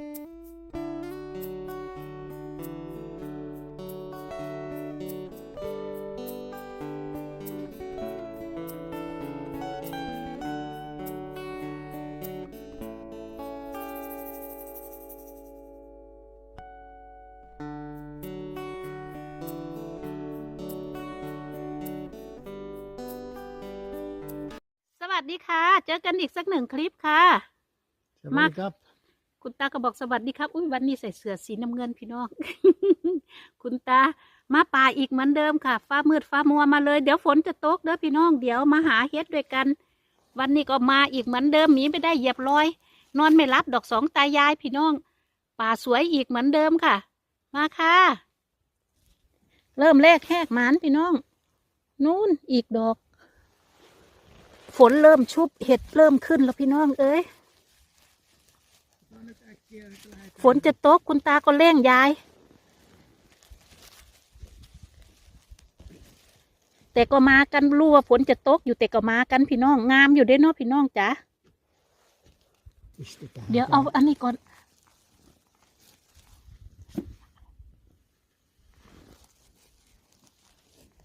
สวัสดีค่ะ เจอกันอีกสักหนึ่งคลิปค่ะ สวัสดีครับ คุณตาก็บอกสวัสดีครับ อุ้ยวันนี้ใส่เสื้อสีน้ำเงินพี่น้อง คุณตา มาป่าอีกเหมือนเดิมค่ะ ฟ้ามืดฟ้ามัวมาเลย เดี๋ยวฝนจะตกเด้อพี่น้อง เดี๋ยวมาหาเฮ็ดด้วยกัน วันนี้ก็มาอีกเหมือนเดิมหมีไม่ได้เหยียบรอย นอนไม่รับดอกสองตายายพี่น้อง ป่าสวยอีกเหมือนเดิมค่ะ มาค่ะ เริ่มแรกแหกหมานพี่น้อง นู่นอีกดอก ฝนเริ่มชุบเห็ดเริ่มขึ้นแล้วพี่น้องเอ้ย ฝนจะตกคุณตาก็เร่งยาย แต่ก็มากันรู้ว่าฝนจะตกอยู่แต่ก็มากันพี่น้องงามอยู่เด้เนาะพี่น้องจ๋าเดี๋ยวเอาอันนี้ก่อน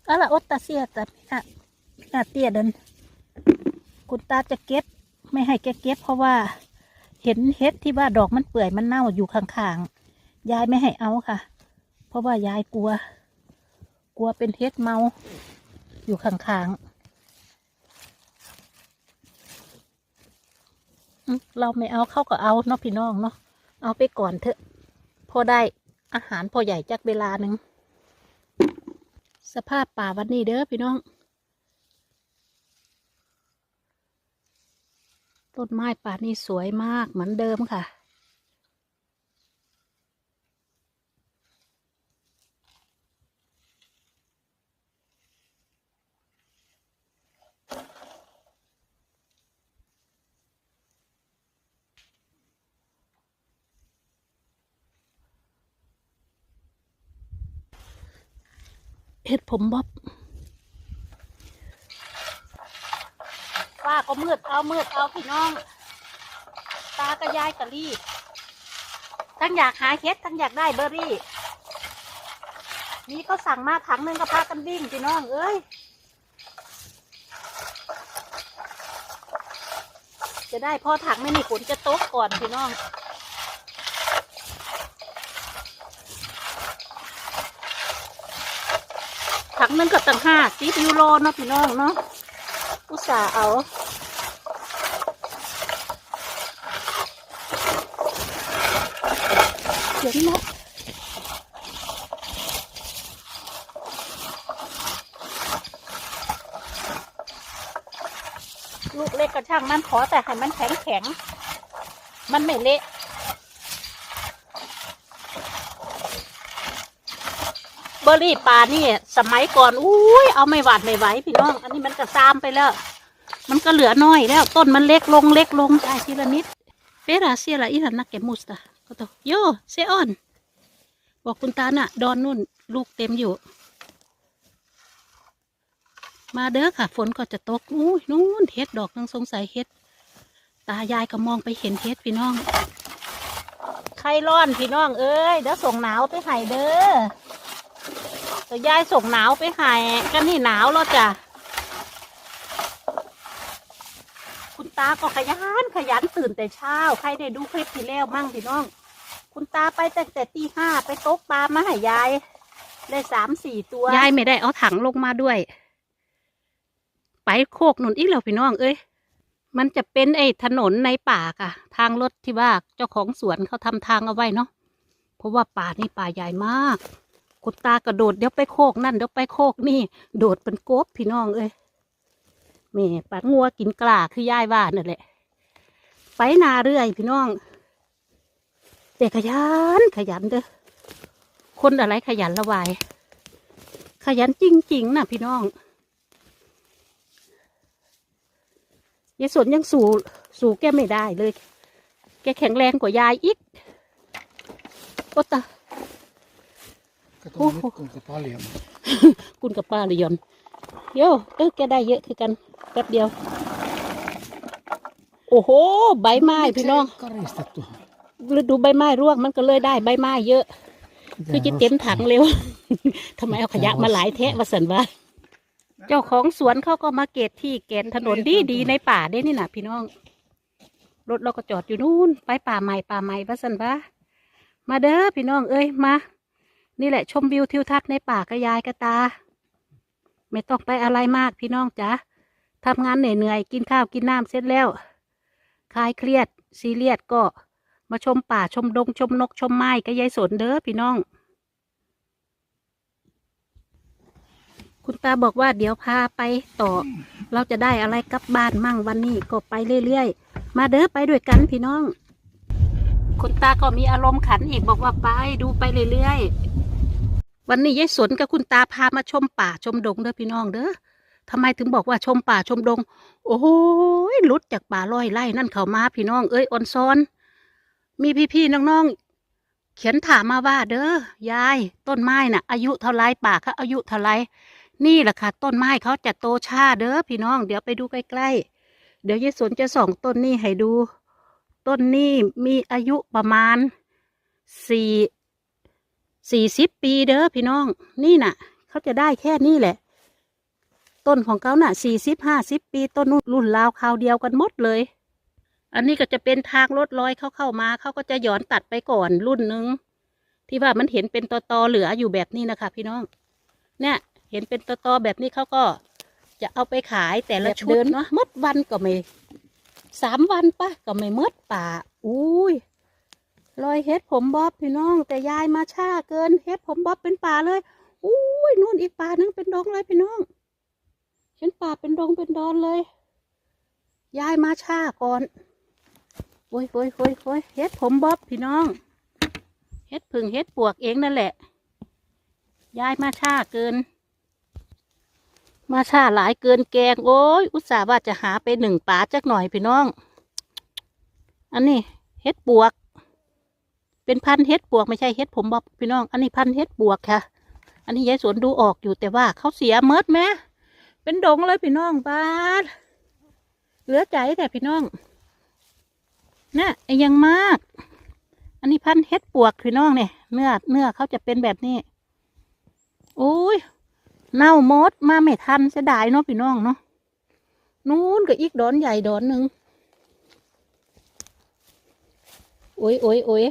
อะไรอดตาเสียแต่อะอะเตี้ยเดินคุณตาจะเก็บ ไม่ให้แกเก็บเพราะว่า เห็นเฮ็ดที่ว่าดอกมันเปื่อยมันเน่าอยู่ข้างๆ ยายไม่ให้เอาค่ะ เพราะว่ายายกลัว กลัวเป็นเฮ็ดเมา อยู่ข้างๆ เราไม่เอาเข้าก็เอาเนาะพี่น้องเนาะ เอาไปก่อนเถอะ พอได้อาหารพอใหญ่จักเวลาหนึ่ง สภาพป่าวันนี้เด้อพี่น้อง ต้นไม้ป่านี้สวยมากเหมือนเดิมค่ะ เห็ดผมบ๊อบ ฟ้าก็มืดเอามืดเอาพี่น้อง ตาก็ยายกะรีบทั้งอยากหาเห็ดทั้งอยากได้เบอร์รี่ นี่เขาสั่งมาถังหนึ่งก็พากันวิ่งพี่น้อง เอ้ย จะได้พอถังไม่มีฝนจะตกก่อนพี่น้องถังนึงก็ตั้งห้าสิบยูโรเนาะพี่น้องเนาะอุตส่าห์เอา ดี๋ยวนะลูกเล็กก็ช่างมันขอแต่ให้มันแข็งแข็ง มันไม่เละเบอร์รี่ปลานี่ สมัยก่อนอุ้ยเอาไม่หวาดไม่ไหวพี่น้อง อันนี้มันก็ซามไปแล้ว มันก็เหลือน้อยแล้ว ต้นมันเล็กลงเล็กลงได้ทีละนิดเปราเซียละอีหันนักเก็บมุสตา ก็ตัวโยเซออน บอกคุณตาน่ะ ดอนนุ่น ลูกเต็มอยู่ มาเด้อค่ะ ฝนก็จะตกอุ้ยนู่นเฮ็ดดอกนึงสงสัยเฮ็ด ตายายก็มองไปเห็นเฮ็ดพี่น้องใครร้อนพี่น้องเอ้ยเดี๋ยวส่งหนาวไปให้เด้อแต่ยายส่งหนาวไปให้กันนี่หนาวแล้วจ้ะ คุณ ตาก็ขยันขยันตื่นแต่เช้า ใครได้ดูคลิปที่แล้วมั่งพี่น้อง คุณตาไปตั้งแต่ตีห้าไปตกปลามาให้ยายได้สามสี่ตัวยายไม่ได้เอาถังลงมาด้วย ไปโคกหนุนอีกแล้วพี่น้อง เอ้ยมันจะเป็นไอ้ถนนในป่าค่ะ ทางรถที่ว่าเจ้าของสวนเขาทำทางเอาไว้เนาะเพราะว่าป่านี่ป่าใหญ่มาก คุณตากระโดดเดี๋ยวไปโคกนั่นเดี๋ยวไปโคกนี่ โดดเป็นกบพี่น้องเอ้ย แม่ปัดงัวกินกล้าคือยายว่านั่นแหละ ไปนาเรื่อยพี่น้อง แต่ขยันขยันเด้อคนอะไรขยันละวาย ขยันจริงๆนะพี่น้องยายสนยังสู่สู่แกไม่ได้เลย แกแข็งแรงกว่ายายอีกโอตาก็ต้องยึดกลุ่มกระเพาะเหลี่ยมกุนกับป้าเลยยอน โยเออแกได้เยอะคือกันแป๊บเดียว โอ้โห ใบไม้พี่น้องก็รีสตัตัวฤดูใบไม้ร่วงมันก็เลยได้ใบไม้เยอะ คือจะเต็มถังเร็วทำไมเอาขยะมาหลายแทะมาสันวะเจ้าของสวนเขาก็มาเกตที่แกนถนนดีดีๆในป่าได้นี่นะพี่น้อง รถเราก็จอดอยู่นู่น ไปป่าใหม่ป่าใหม่ว่าสันวะมาเด้อพี่น้องเอ้ยมา นี่แหละชมวิวทิวทัศน์ในป่ากระยายกระตา ไม่ต้องไปอะไรมากพี่น้องจ๋าทำงานเหนื่อยๆกินข้าวกินน้ำเสร็จแล้วคลายเครียดซีเรียสก็มาชมป่าชมดงชมนกชมไม้ก็ยายสนเด้อพี่น้อง คุณตาบอกว่าเดี๋ยวพาไปต่อ เราจะได้อะไรกลับบ้านมั่งวันนี้ก็ไปเรื่อยๆ มาเด้อไปด้วยกันพี่น้อง คุณตาก็มีอารมณ์ขันอีกบอกว่าไปดูไปเรื่อยๆ วันนี้ยายสนกับคุณตาพามาชมป่าชมดงเด้อพี่น้องเด้อทำไมถึงบอกว่าชมป่าชมดง โอ้โหยลุดจากป่าลอยไล่นั่นเขามาพี่น้อง เอ้ยออนซอน มีพี่ๆน้องๆเขียนถามมาว่า เด้อยาย ต้นไม้น่ะ อายุเท่าไรป่าเขาอายุเท่าไรนี่แหละค่ะ ต้นไม้เขาจะโตช้าเด้อพี่น้อง เดี๋ยวไปดูใกล้ๆเดี๋ยวยายสนจะส่องต้นนี้ให้ดู ต้นนี้มีอายุประมาณสี่ สี่สิบปีเด้อพี่น้อง นี่น่ะ เขาจะได้แค่นี้แหละ ต้นของเขาน่ะสี่สิบห้าสิบปีต้นนู้นรุ่นราวคราวเดียวกันหมดเลย อันนี้ก็จะเป็นทางรถลอยเข้าเข้ามาเขาก็จะหย่อนตัดไปก่อนรุ่นหนึ่งที่ว่ามันเห็นเป็นตอตอๆเหลืออยู่แบบนี้นะคะ พี่น้อง เนี่ย เห็นเป็นตอตอๆแบบนี้เขาก็จะเอาไปขายแต่ละชุดเนาะมดวันก็ไม่สามวันปะก็ไม่มดป่าอุ้ย ลอยเฮ็ดผมบ๊อบพี่น้อง แต่ยายมาช้าเกินเฮ็ดผมบ๊อบเป็นป่าเลยอุ้ยนู่นอีกป่านึงเป็นดงเลยพี่น้องเห็นป่าเป็นดงเป็นดอนเลย ยายมาช้าก่อนโอ้ยโอ้ยโอ้ยโอ้ยเฮ็ดผมบ๊อบพี่น้องเฮ็ดผึ่งเฮ็ดปวกเองนั่นแหละ ยายมาช้าเกิน มาช้าหลายเกินแกงโอ้ยอุตส่าห์ว่าจะหาไปหนึ่งปลาจักหน่อยพี่น้อง อันนี้เฮ็ดปวก เป็นพันธุ์เฮ็ดปวกไม่ใช่เฮ็ดผมบอบพี่น้อง อันนี้พันธุ์เฮ็ดปวกค่ะ อันนี้ยายสวนดูออกอยู่แต่ว่าเขาเสียเมิดไหมเป็นดงเลยพี่น้องบานเหลือใจแต่พี่น้องน่ะไอ้ยังมาก อันนี้พันธุ์เฮ็ดปวกพี่น้องเนี่ยเนื้อเนื้อเขาจะเป็นแบบนี้โอ้ยเน่าหมดมาไม่ทันเสียดายเนาะพี่น้องเนาะนู้นก็อีกดอนใหญ่ดอนหนึ่งโอ้ยโอ้ยโอ้ย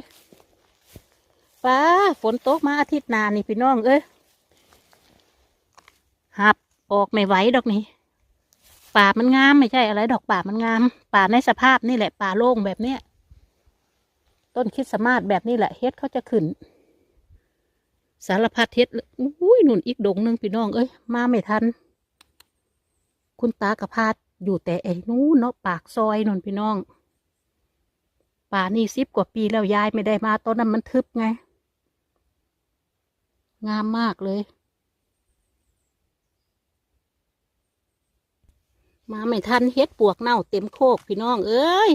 ป้า ฝนตกมาอาทิตย์นานี่พี่น้องเอ้ยหับออกไม่ไหวดอกนี่ป่ามันงามไม่ใช่อะไร ดอกป่ามันงาม ป่าในสภาพนี่แหละ ป่าโล่งแบบเนี้ยต้นคิดสต์มาสแบบนี้แหละเฮ็ดเขาจะขึ้น สารพัดเฮ็ดเลยอุ้ยหนุนอีกดงหนึ่งพี่น้องเอ้ยมาไม่ทัน คุณตากระพาดอยู่แต่ไอ้นู้นเนาะปากซอยนนพี่น้อง ป่านี่สิบกว่าปีแล้วยายไม่ได้มาตอนนั้นมันทึบไง งามมากเลย มาไม่ทันเฮ็ดปวกเน่าเต็มโคกพี่น้อง เอ้ย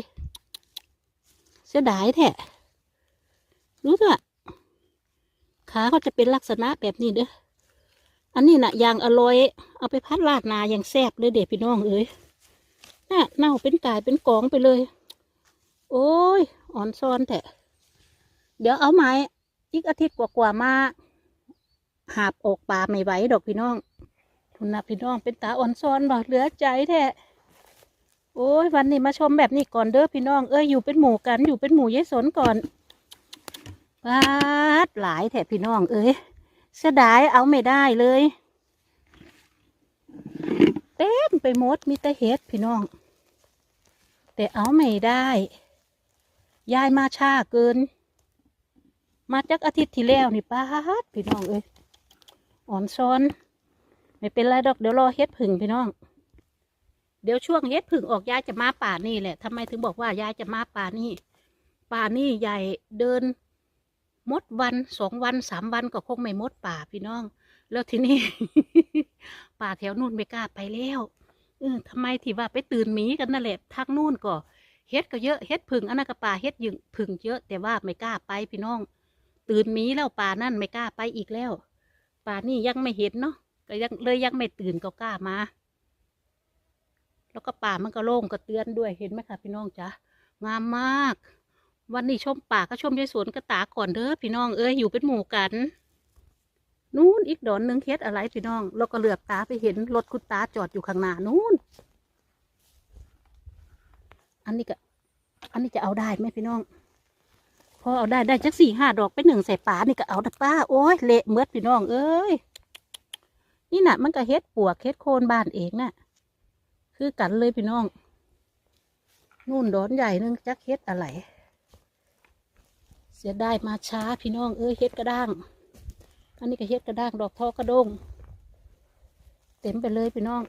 เสียดายแท้รู้ป่ะขาเขาจะเป็นลักษณะแบบนี้เด้อ อันนี้นะยางอร่อย เอาไปพัดราดนาอย่างแซ่บเลยเด็พี่น้องเอ้ยน่ะเน่าเป็นกายเป็นกองไปเลย โอ้ย อ่อนซ้อนแท้เดี๋ยวเอาไม้อีกอาทิตย์กว่าๆมา หาบออกป่าไม่ไหวดอกพี่น้องคุณนะพี่น้องเป็นตาอ่อนซ้อนบ่เหลือใจแท้โอ้ยวันนี้มาชมแบบนี้ก่อนเด้อพี่น้องเอ้ยอยู่เป็นหมู่กันอยู่เป็นหมู่ยายสนก่อนปาดหลายแท้พี่น้องเอ้ยเสียดายเอาไม่ได้เลย เต็มไปหมดมีแต่เห็ดพี่น้อง แต่เอาไม่ได้ยายมาช้าเกิน มาจากอาทิตย์ที่แล้วนี่ป้าดพี่น้องเอ้ย อ่อนซ้อน ไม่เป็นไรดอกเดี๋ยวรอเฮ็ดผึ่งพี่น้อง เดี๋ยวช่วงเฮ็ดผึ่งออกยายจะมาป่านี่แหละทำไมถึงบอกว่ายายจะมาป่านี่ ป่านี่ใหญ่เดินมดวันสองวันสามวันก็คงไม่มดป่าพี่น้อง แล้วทีนี้ ป่าแถวนู่นไม่กล้าไปแล้วเออทำไมที่ว่าไปตื่นหมีกันนั่นแหละทางนู่นก็เฮ็ดก็เยอะเฮ็ดผึ่งอันนั้นก็ป่าเฮ็ดยึงผึ่งเยอะแต่ว่าไม่กล้าไปพี่น้อง ตื่นหมีแล้วป่านั่นไม่กล้าไปอีกแล้ว ป่านี่ยังไม่เห็นเนาะก็ยังเลยยังไม่ตื่นก็กล้ามา แล้วก็ป่ามันก็โล่งก็เตือนด้วยเห็นไหมคะพี่น้องจ๊ะงามมาก วันนี้ชมป่าก็ชมยายสวนกระตาก่อนเด้อพี่น้องเอ้ยอยู่เป็นหมู่กันนู้นอีกดอนหนึ่งเฮ็ดอะไรพี่น้องเราก็เหลือบตาไปเห็นรถคุณตาจอดอยู่ข้างหน้านู้นอันนี้ก็ อันนี้จะเอาได้ไหมพี่น้อง พอเอาได้ได้จักสี่ห้าดอกไปหนึ่งใส่ป่านี่ก็เอาดัป้าโอ้ยเละเมือดพี่น้องเอ้ยนี่น่ะ มันก็เฮ็ดปวกเฮ็ดโคนบ้านเองน่ะ คือกันเลยพี่น้อง นู่นดอนใหญ่หนึงจักเฮ็ดอะไร เสียได้มาช้าพี่น้องเอ้ยเฮ็ดกระด้าง อันนี้ก็เฮ็ดกระด้างดอกทอกระดง เต็มไปเลยพี่น้อง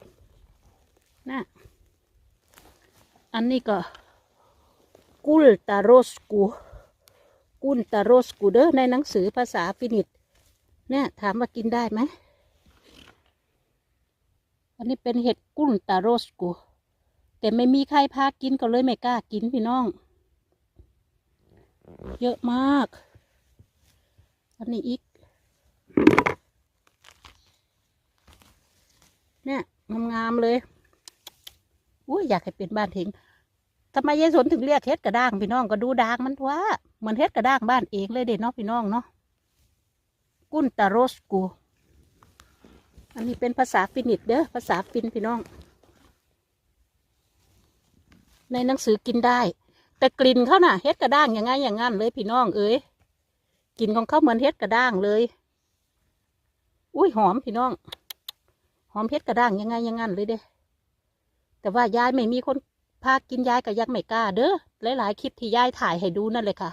น่ะอันนี้ก็กุลตาโรสกู กุลตารสกูเด้อในหนังสือภาษาฟินิชเนี่ยถามว่ากินได้ไหม อันนี้เป็นเห็ดกุลตารสกู แต่ไม่มีใครพากินก็เลยไม่กล้ากินพี่น้อง เยอะมาก อันนี้อีก เนี่ยงามๆเลยอุ้ยอยากให้เป็นบ้านทิ้งทำไมยายสนถึงเรียกเฮ็ดกระด้างพี่น้องก็ดูด่างมันว่า เหมือนเฮ็ดกระด้างบ้านเองเลยเด็ดเนาะพี่น้องเนาะกุนตารสกู อันนี้เป็นภาษาฟินิชเด้อภาษาฟินพี่น้อง ในหนังสือกินได้ แต่กลิ่นเขาน่ะเฮ็ดกระด้างอย่างไงอย่างงั้นเลยพี่น้องเอ้ยกลิ่นของเขาเหมือนเฮ็ดกระด้างเลย อุ้ยหอมพี่น้อง หอมเฮ็ดกระด้างยังไงอย่างงั้นเลยเด้ แต่ว่ายายไม่มีคนพากินยายก็ยังไม่กล้าเด้อหลายๆคลิปที่ยายถ่ายให้ดูนั่นเลยค่ะ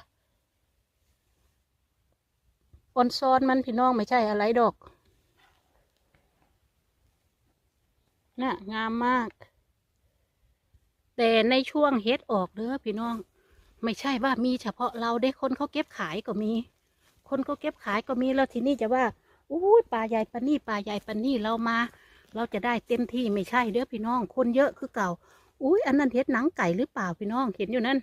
ซอนมันพี่น้องไม่ใช่อะไรดอกน่ะงามมาก แต่ในช่วงเฮ็ดออกเด้อพี่น้อง ไม่ใช่ว่ามีเฉพาะเราได้คนเขาเก็บขายก็มี คนเขาเก็บขายก็มีแล้วทีนี้จะว่าอู้ยปลาใหญ่ปลานี่ปลาใหญ่ปลานี่เรามา เราจะได้เต็มที่ไม่ใช่เด้อพี่น้อง คนเยอะคือเก่าอุ้ยอันนั้นเฮ็ดหนังไก่หรือเปล่าพี่น้องเห็นอยู่นั่น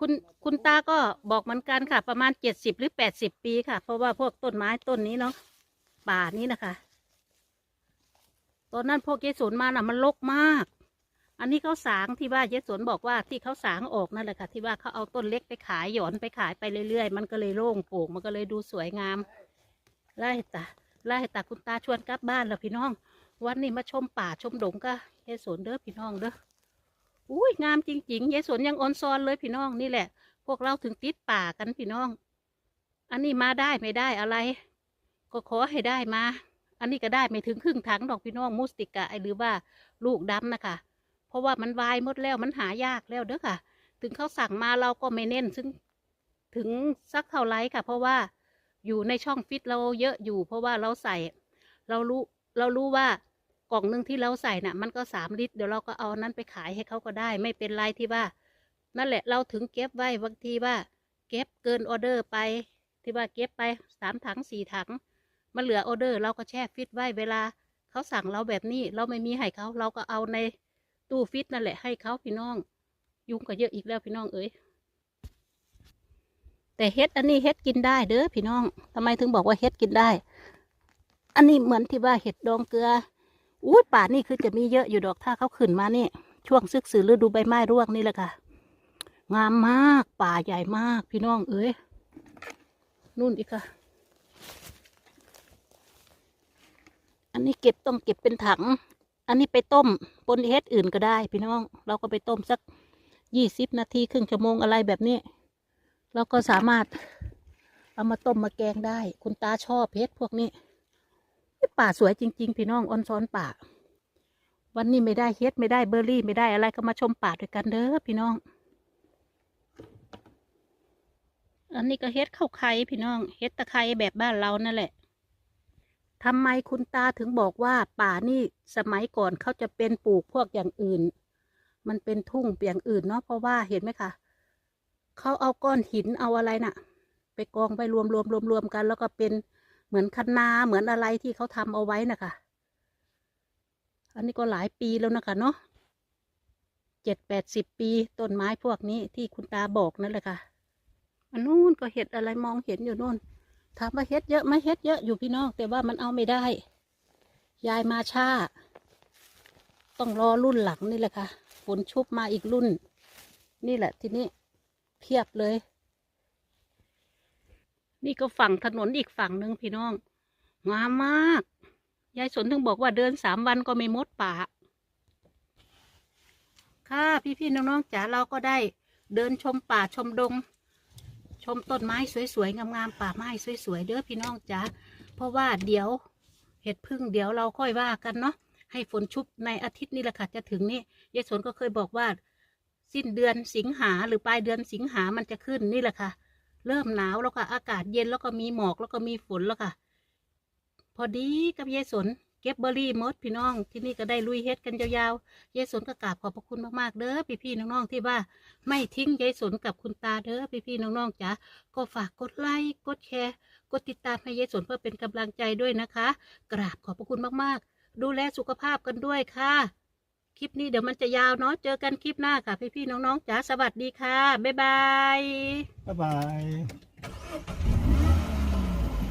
คุณคุณตาก็บอกเหมือนกันค่ะ ประมาณเจ็ดสิบหรือแปดสิบปีค่ะ เพราะว่าพวกต้นไม้ต้นนี้เนาะป่านี้นะคะ ตอนนั้นพวกเยสวนมาน่ะ มันรกมาก อันนี้เขาสางที่ว่าเยสวนบอกว่าที่เขาสางออกนั่นแหละค่ะ ที่ว่าเขาเอาต้นเล็กไปขายหย่อนไปขายไปเรื่อยๆ มันก็เลยโล่งโปร่งมันก็เลยดูสวยงามไล่ตาไล่ตาคุณตาชวนกลับบ้านแล้วพี่น้อง วันนี้มาชมป่าชมดงก็ยายสวนเด้อพี่น้องเด้อ อุ้ยงามจริงๆยายสวนยังออนซอนเลยพี่น้องนี่แหละ พวกเราถึงติดป่ากันพี่น้อง อันนี้มาได้ไม่ได้อะไร ก็ขอให้ได้มา อันนี้ก็ได้ไม่ถึงครึ่งถังดอกพี่น้องมูสติกะหรือว่าลูกดำนะคะ เพราะว่ามันวายหมดแล้วมันหายากแล้วเด้อค่ะ ถึงเขาสั่งมาเราก็ไม่เน้นซึ่งถึงสักเท่าไรค่ะ เพราะว่าอยู่ในช่องฟิตเราเยอะอยู่ เพราะว่าเราใส่ เรารู้เรารู้ว่า กล่องหนึ่งที่เราใส่น่ะ มันก็สามลิตรเดี๋ยวเราก็เอานั้นไปขายให้เขาก็ได้ ไม่เป็นไรที่ว่า นั่นแหละเราถึงเก็บไว้บางทีว่า เก็บเกินออเดอร์ไป ที่ว่าเก็บไปสามถังสี่ถังมันเหลือออเดอร์เราก็แช่ฟิตไว้เวลาเขาสั่งเราแบบนี้เราไม่มีให้เขาเราก็เอาในตู้ฟิตนั่นแหละให้เขาพี่น้อง ยุงก็เยอะอีกแล้วพี่น้องเอ้ยแต่เฮ็ดอันนี้เฮ็ดกินได้เด้อพี่น้องทำไมถึงบอกว่าเฮ็ดกินได้ อันนี้เหมือนที่ว่าเห็ดดองเกลือ อุ้ยป่านี่คือจะมีเยอะอยู่ดอกถ้าเขาขึ้นมานี่ ช่วงซึกสือฤดูใบไม้ร่วงนี่แหละค่ะ งามมากป่าใหญ่มากพี่น้องเอ้ยนู่นอีกค่ะ อันนี้เก็บต้องเก็บเป็นถัง อันนี้ไปต้มปนเฮ็ดอื่นก็ได้ พี่น้อง เราก็ไปต้มสักยี่สิบนาทีครึ่งชั่วโมงอะไรแบบนี้ เราก็สามารถเอามาต้มมาแกงได้ คุณตาชอบเฮ็ดพวกนี้ ป่าสวยจริง ๆ พี่น้องออนซ้อนป่า วันนี้ไม่ได้เฮ็ดไม่ได้เบอร์รี่ไม่ได้อะไรก็มาชมป่าด้วยกันเด้อพี่น้อง อันนี้ก็เฮ็ดข้าวไข่พี่น้องเฮ็ดตะไคร้แบบบ้านเรานั่นแหละทำไมคุณตาถึงบอกว่าป่านี่สมัยก่อนเขาจะเป็นปลูกพวกอย่างอื่น มันเป็นทุ่งเปียงอื่นเนาะเพราะว่าเห็นไหมคะเขาเอาก้อนหินเอาอะไรน่ะ ไปกองไปรวมรวมรวมรวมกัน แล้วก็เป็น เหมือนคันนาเหมือนอะไรที่เขาทำเอาไว้นะคะ อันนี้ก็หลายปีแล้วนะคะเนาะเจ็ดแปดสิบปีต้นไม้พวกนี้ที่คุณตาบอกนั่นแหละค่ะอันนู้นก็เห็ดอะไรมองเห็นอยู่นู่นถามว่าเห็ดเยอะไหมเห็ดเยอะอยู่พี่น้องแต่ว่ามันเอาไม่ได้ ยายมาช้าต้องรอรุ่นหลังนี่แหละค่ะฝนชุบมาอีกรุ่น นี่แหละทีนี้เพียบเลย นี่ก็ฝั่งถนนอีกฝั่งหนึ่งพี่น้อง งามมาก ยายสนถึงบอกว่าเดินสามวันก็ไม่มดป่า ค่ะพี่ๆน้องๆจ๋าเราก็ได้เดินชมป่าชมดง ชมต้นไม้สวยๆงามๆป่าไม้สวยๆเด้อพี่น้องจ๋าเพราะว่าเดี๋ยวเห็ดพึ่งเดี๋ยวเราค่อยว่ากันเนาะให้ฝนชุบในอาทิตย์นี้แหละค่ะจะถึงนี่ยายสนก็เคยบอกว่า สิ้นเดือนสิงหาหรือปลายเดือนสิงหามันจะขึ้นนี่แหละค่ะ เริ่มหนาวแล้วค่ะ อากาศเย็นแล้วก็มีหมอกแล้วก็มีฝนแล้วค่ะ พอดีกับยายสนเก็บเบอร์รี่มดพี่น้อง ที่นี่ก็ได้ลุยเฮ็ดกันยาวๆยายสนก็กราบขอบพระคุณมากๆเด้อพี่ๆน้องๆที่ว่าไม่ทิ้งยายสนกับคุณตาเด้อพี่ๆน้องๆจ๋าก็ฝากกดไลค์กดแชร์ กดติดตามให้ยายสนเพื่อเป็นกำลังใจด้วยนะคะ กราบขอบพระคุณมากๆ ดูแลสุขภาพกันด้วยค่ะ คลิปนี้เดี๋ยวมันจะยาวเนาะ เจอกันคลิปหน้าค่ะ พี่ๆน้องๆจ๋าสวัสดีค่ะ บ๊ายบาย บ๊ายบาย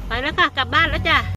ไปแล้วค่ะ กลับบ้านแล้วจ้ะ